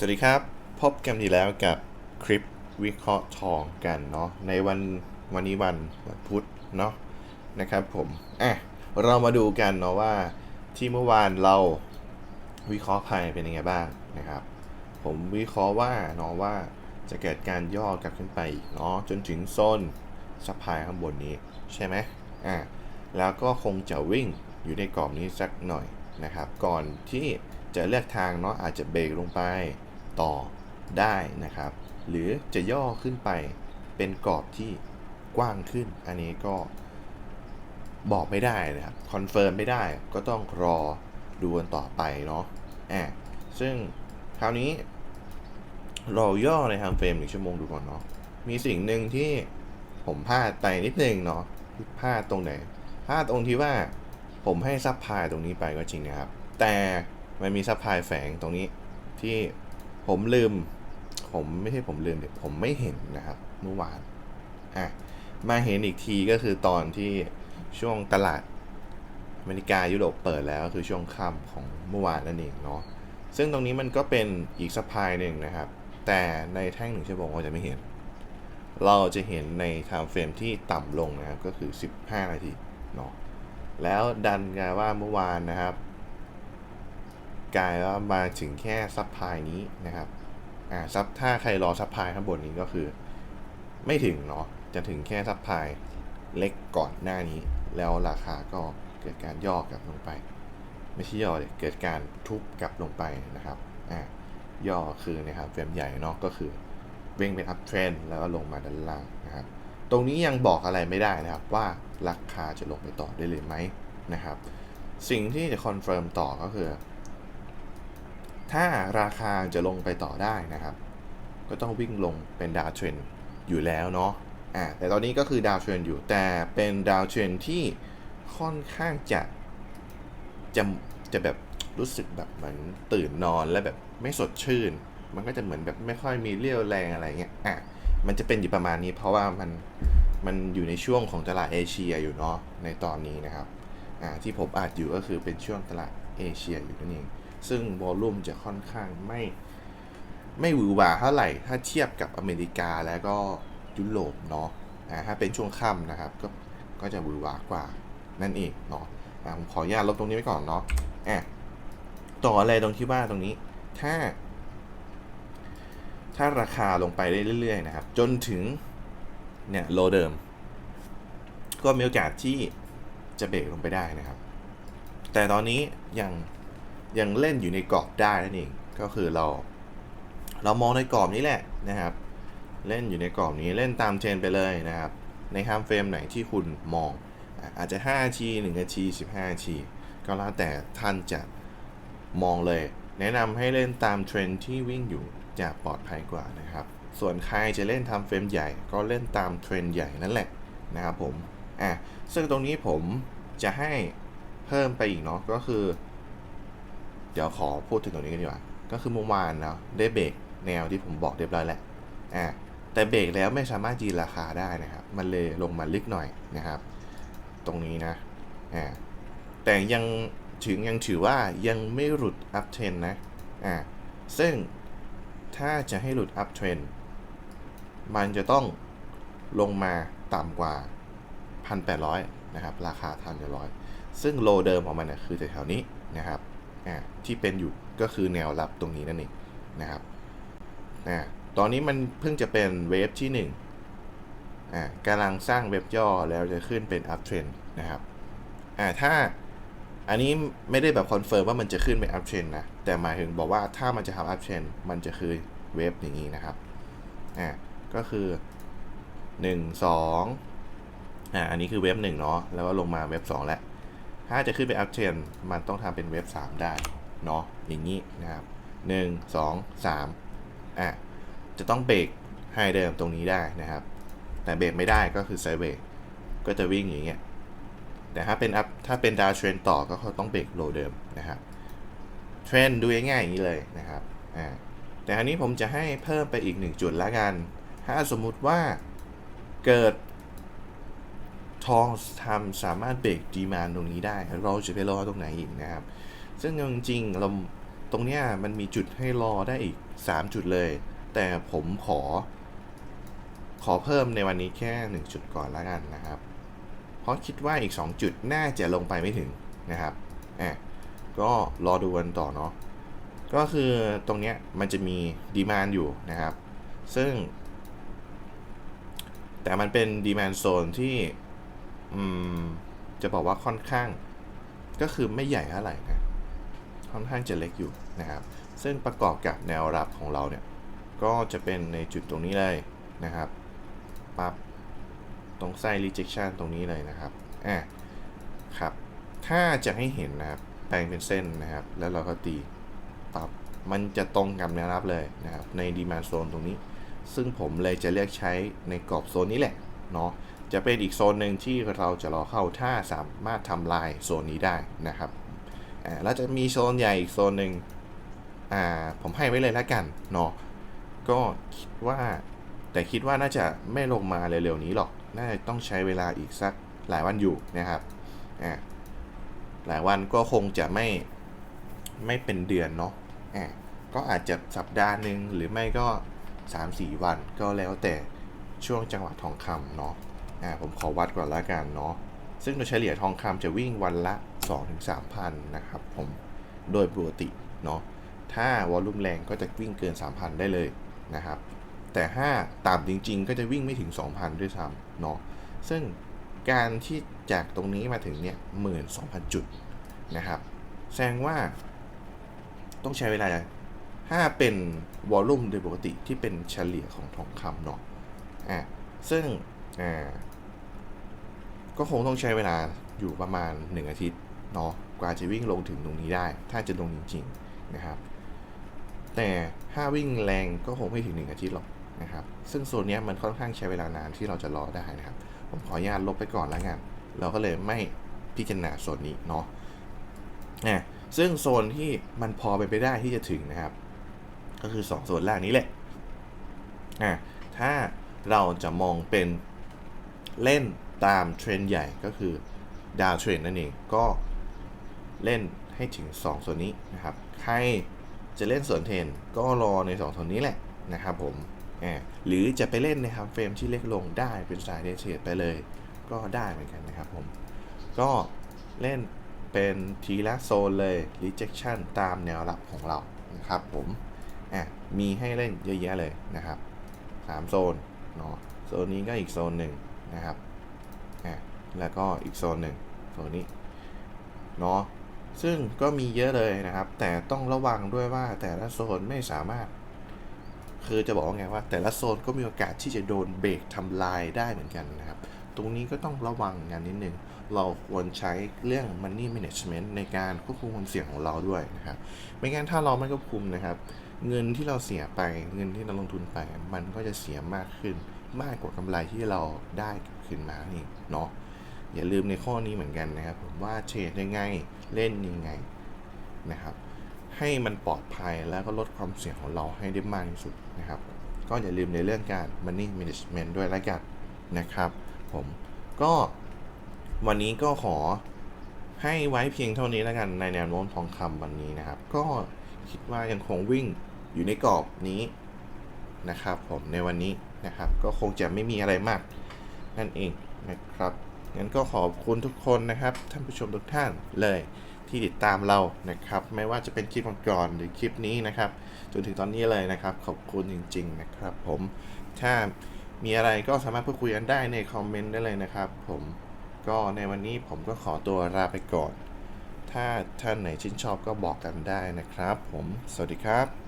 สวัสดีครับ พบกันอีกแล้วกับคลิปวิเคราะห์ทองกันเนาะในวันวันนี้วันวันพุธเนาะนะครับผมอะเรามาดูกันเนาะว่าที่เมื่อวานเราวิเคราะห์ไพ่เป็นยังไงบ้างนะครับ ผมวิเคราะห์ว่าเนาะว่าจะเกิดการย่อกลับขึ้นไปอีกเนาะจนถึงโซนสะพายข้างบนนี้ใช่ไหมอะแล้วก็คงจะวิ่งอยู่ในกรอบนี้สักหน่อยนะครับ ก่อนที่จะเลือกทางเนาะอาจจะเบรกลงไป ต่อได้นะครับ หรือจะย่อขึ้นไปเป็นกรอบที่กว้างขึ้น อันนี้ก็บอกไม่ได้นะครับคอนเฟิร์มไม่ได้ก็ต้องรอดูกันต่อไปเนาะอะซึ่งคราวนี้เราย่อในไทม์เฟรมหนึ่งชั่วโมงดูก่อนเนาะมีสิ่งหนึ่งที่ผมพลาดไปนิดนึงเนาะพลาดตรงไหนพลาดตรงที่ว่าผมให้ซับพลายตรงนี้ไปก็จริงนะครับ แต่มันมีซับพลายแฝงตรงนี้ที่ ผมลืม ผมไม่ใช่ผมลืมเดี๋ยวผมไม่เห็นนะครับ เมื่อวานอะมาเห็นอีกทีก็คือตอนที่ช่วงตลาดอเมริกายุโรปเปิดแล้วคือช่วงค่ำของเมื่อวานนั่นเองเนาะซึ่งตรงนี้มันก็เป็นอีกสปายหนึ่งนะครับ แต่ในแท่งหนึ่งชั่วโมงเราจะไม่เห็น เราจะเห็นในไทม์เฟรมที่ต่ำลงนะครับ ก็คือ 15 นาทีเนาะแล้วดันกลายว่าเมื่อวานนะครับ กลายว่ามาถึงแค่ซับพายนี้นะครับอ่าซับถ้าใครรอซับพายข้างบนนี้ก็คือ ไม่ถึงเนาะจะถึงแค่ซับพายเล็กก่อนหน้านี้ แล้วราคาก็เกิดการย่อกลับลงไป ไม่ใช่ย่อเลยเกิดการทุบกลับลงไปนะครับอ่าย่อคือนะครับเฟรมใหญ่เนาะก็คือเว่งเป็นอัพเทรนแล้วก็ลงมาด้านล่างนะครับตรงนี้ยังบอกอะไรไม่ได้นะครับว่าราคาจะลงไปต่อได้หรือไหมนะครับ สิ่งที่จะคอนเฟิร์มต่อก็คือ ถ้าราคาจะลงไปต่อได้นะครับ ก็ต้องวิ่งลงเป็นดาวเทรนอยู่แล้วเนาะอ่าแต่ตอนนี้ก็คือดาวเทรนอยู่แต่เป็นดาวเทรนที่ค่อนข้างจะจะจะแบบรู้สึกแบบเหมือนตื่นนอนและแบบไม่สดชื่น มันก็จะเหมือนแบบไม่ค่อยมีเรี่ยวแรงอะไรเงี้ยอะมันจะเป็นอยู่ประมาณนี้ เพราะว่ามันมันอยู่ในช่วงของตลาดเอเชียอยู่เนาะในตอนนี้นะครับอ่าที่ผมอาจอยู่ก็คือเป็นช่วงตลาดเอเชียอยู่นั่นเอง ซึ่งวอลลุ่มจะค่อนข้างไม่ไม่หวือหวาเท่าไหร่ ถ้าเทียบกับอเมริกาแล้วก็ยุโรปเนาะอ่าถ้าเป็นช่วงค่ำนะครับ ก็ก็จะหวือหวากว่านั่นเองเนาะผมขออนุญาตลบตรงนี้ไว้ก่อนเนาะอะต่ออะไรตรงที่ว่าตรงนี้ ถ้า ถ้าราคาลงไปได้เรื่อยๆนะครับ จนถึงเนี่ยโลเดิม ก็มีโอกาสที่จะเบรกลงไปได้นะครับ แต่ตอนนี้ยัง ยังเล่นอยู่ในกรอบได้นั่นเองก็คือเรา เรามองในกรอบนี้แหละนะครับ เล่นอยู่ในกรอบนี้เล่นตามเทรนไปเลยนะครับ ในไทม์เฟรมไหนที่คุณมอง อาจจะ5นาที1นาที15นาทีก็แล้วแต่ท่านจะมองเลย แนะนำให้เล่นตามเทรนที่วิ่งอยู่จะปลอดภัยกว่านะครับ ส่วนใครจะเล่นทม์เฟรมใหญ่ก็เล่นตามเทรนใหญ่นั่นแหละนะครับผมอะซึ่งตรงนี้ผมจะให้เพิ่มไปอีกเนาะก็คือ ดี๋ยวขอพูดถึงตรงนี้กันดีกว่า ก็คือเมื่อวานเนาะได้เบรกแนวที่ผมบอกเรียบร้อยแล้วอ่าแต่เบรกแล้วไม่สามารถยืนราคาได้นะครับ มันเลยลงมาลึกหน่อยนะครับ ตรงนี้นะอ่าแต่ยังถึงยังถือว่ายังไม่หลุดอัพเทรนนะอ่าซึ่งถ้าจะให้หลุดอัพเทรนมันจะต้องลงมาต่ำกว่า 1,800 นะครับ ราคาทันเร้อยซึ่งโลเดิมของมันนะคือแถวๆนี้นะครับ อ่าที่เป็นอยู่ก็คือแนวรับตรงนี้นั่นเองนะครับอ่าตอนนี้มันเพิ่งจะเป็นเวฟที่1อ่ากำลังสร้างเว็บย่อแล้วจะขึ้นเป็นอัพเทรนนะครับอ่าถ้าอันนี้ไม่ได้แบบคอนเฟิร์มว่ามันจะขึ้นเป็นอัพเทรนนะ แต่หมายถึงบอกว่าถ้ามันจะทำอัพเทรนมันจะคือเวฟอย่างนี้นะครับ อ่า ก็คือ 1 2 อ่า อันนี้คือเว็บหนึ่งเนาะ แล้วก็ลงมาเว็บ2แล้ว ถ้าจะขึ้นไปอัพเทรนมันต้องทำเป็นเว็บ 3 ได้เนาะอย่างนี้นะครับ 1 2 3อะจะต้องเบรกให้เดิมตรงนี้ได้นะครับ แต่เบรกไม่ได้ก็คือไซเบรกก็จะวิ่งอย่างเงี้ยแต่ถ้าเป็นอัพถ้าเป็นดาวเทรนต่อก็เขาต้องเบรกโลเดิมนะครับเทรนดูง่ายๆอย่างนี้เลยนะครับอ่าแต่อันนี้ผมจะให้เพิ่มไปอีกหนึ่งจุดละกัน ถ้าสมมุติว่าเกิด ทองทำสามารถเบรกดีมานตรงนี้ได้ เราจะไปรอตรงไหนอีกนะครับ ซึ่งจริงๆเราตรงเนี้ยมันมีจุดให้รอได้อีก 3 จุดเลย แต่ผมขอ ขอเพิ่มในวันนี้แค่ 1 จุดก่อนแล้วกันนะครับ เพราะคิดว่าอีก 2 จุดน่าจะลงไปไม่ถึงนะครับอะก็รอดูกันต่อเนาะก็คือตรงเนี้ยมันจะมีดีมานอยู่นะครับ ซึ่ง แต่มันเป็นดีมานโซนที่ อืม จะบอกว่าค่อนข้าง ก็คือไม่ใหญ่เท่าไหร่นะ ค่อนข้างจะเล็กอยู่นะครับ ซึ่งประกอบกับแนวรับของเราเนี่ย ก็จะเป็นในจุดตรงนี้เลยนะครับปั๊บตรงไส้ rejection ตรงนี้เลยนะครับอะครับ ถ้าจะให้เห็นนะครับ แปลงเป็นเส้นนะครับ แล้วเราก็ตีปั๊บมันจะตรงกับแนวรับเลยนะครับ ใน demand zone ตรงนี้ ซึ่งผมเลยจะเลือกใช้ในกรอบโซนนี้แหละ เนาะจะเป็นอีกโซนหนึ่งที่เราจะรอเข้าถ้าสามารถทำลายโซนนี้ได้นะครับอ่าแล้วจะมีโซนใหญ่อีกโซนหนึ่งอ่าผมให้ไว้เลยแล้วกันเนาะก็คิดว่าแต่คิดว่าน่าจะไม่ลงมาเร็วๆนี้หรอก น่าจะต้องใช้เวลาอีกสักหลายวันอยู่นะครับอ่าหลายวันก็คงจะไม่ไม่เป็นเดือนเนาะอ่าก็อาจจะสัปดาห์หนึ่งหรือไม่ก็ 3-4 วันก็แล้วแต่ ช่วงจังหวะทองคำเนาะอ่าผมขอวัดก่อนละกันเนาะซึ่งโดยเฉลี่ยทองคำจะวิ่งวันละ 2-3 พันนะครับผมโดยปกติเนาะถ้าวอลลุ่มแรงก็จะวิ่งเกิน 3,000 ได้เลยนะครับ แต่ถ้าต่ำจริง ๆ ก็จะวิ่งไม่ถึง 2,000 ด้วยซ้ำเนาะซึ่งการที่จากตรงนี้มาถึงเนี่ย12,000จุดนะครับแสดงว่า ต้องใช้เวลาถ้าเป็นวอลลุ่มโดยปกติที่เป็นเฉลี่ยของทองคำเนาะ อะซึ่งอ่าก็คงต้องใช้เวลาอยู่ประมาณ 1 อาทิตย์เนาะกว่าจะวิ่งลงถึงตรงนี้ได้ ถ้าจะลงจริงๆนะครับ แต่ถ้าวิ่งแรงก็คงไม่ถึง 1 อาทิตย์หรอกนะครับ ซึ่งโซนนี้มันค่อนข้างใช้เวลานานที่เราจะรอได้นะครับ ผมขออนุญาตลบไปก่อนแล้วกัน เราก็เลยไม่พิจารณาโซนนี้เนาะอะซึ่งโซนที่มันพอไปไปได้ที่จะถึงนะครับ ก็คือ 2 โซนแรกนี้แหละอะถ้า เราจะมองเป็นเล่นตามเทรนด์ใหญ่ก็คือดาวเทรนนั่นเองก็เล่นให้ถึง 2 ส่วนนี้นะครับ ใครจะเล่นส่วนเทรนก็รอใน 2 ส่วนนี้แหละนะครับผมอ่าหรือจะไปเล่นในครับเฟรมที่เล็กลงได้เป็นสายเดเทรดไปเลย ก็ได้เหมือนกันนะครับผม ก็เล่นเป็นทีละโซนเลย rejection ตามแนวรับของเรานะครับผมอะมีให้เล่นเยอะแยะเลยนะครับ 3 โซน เนาะโซนนี้ก็อีกโซนหนึ่งนะครับอะแล้วก็อีกโซนหนึ่งโซนนี้เนาะซึ่งก็มีเยอะเลยนะครับ แต่ต้องระวังด้วยว่าแต่ละโซนไม่สามารถ คือจะบอกว่าไงว่า แต่ละโซนก็มีโอกาสที่จะโดนเบรกทำลายได้เหมือนกันนะครับ ตรงนี้ก็ต้องระวังงานนิดนึงเราควรใช้เรื่อง money management ในการควบคุมความเสี่ยงของเราด้วยนะครับ ไม่งั้นถ้าเราไม่ควบคุมนะครับ เงินที่เราเสียไปเงินที่เราลงทุนไป มันก็จะเสียมากขึ้น มากกว่ากำไรที่เราได้กลับคืนมานี่เนาะอย่าลืมในข้อนี้เหมือนกันนะครับ ผมว่าเทรดยังไงเล่นยังไงนะครับ ให้มันปลอดภัยแล้วก็ลดความเสี่ยงของเราให้ได้มากที่สุดนะครับ ก็อย่าลืมในเรื่องการ money management ด้วยแล้วกันนะครับ ผมก็วันนี้ก็ขอให้ไว้เพียงเท่านี้แล้วกันในแนวโน้มทองคำวันนี้นะครับ ก็ คิดว่ายังคงวิ่งอยู่ในกรอบนี้นะครับ ผมในวันนี้นะครับ ก็คงจะไม่มีอะไรมากนั่นเองนะครับงั้นก็ขอบคุณทุกคนนะครับ ท่านผู้ชมทุกท่านเลยที่ติดตามเรานะครับ ไม่ว่าจะเป็นคลิปก่อนหรือคลิปนี้นะครับ จนถึงตอนนี้เลยนะครับ ขอบคุณจริง ๆ นะครับ ผมถ้ามีอะไรก็สามารถพูดคุยกันได้ในคอมเมนต์ได้เลยนะครับ ผมก็ในวันนี้ผมก็ขอตัวลาไปก่อน ถ้าท่านไหนชื่นชอบก็บอกกันได้นะครับ ผม สวัสดีครับ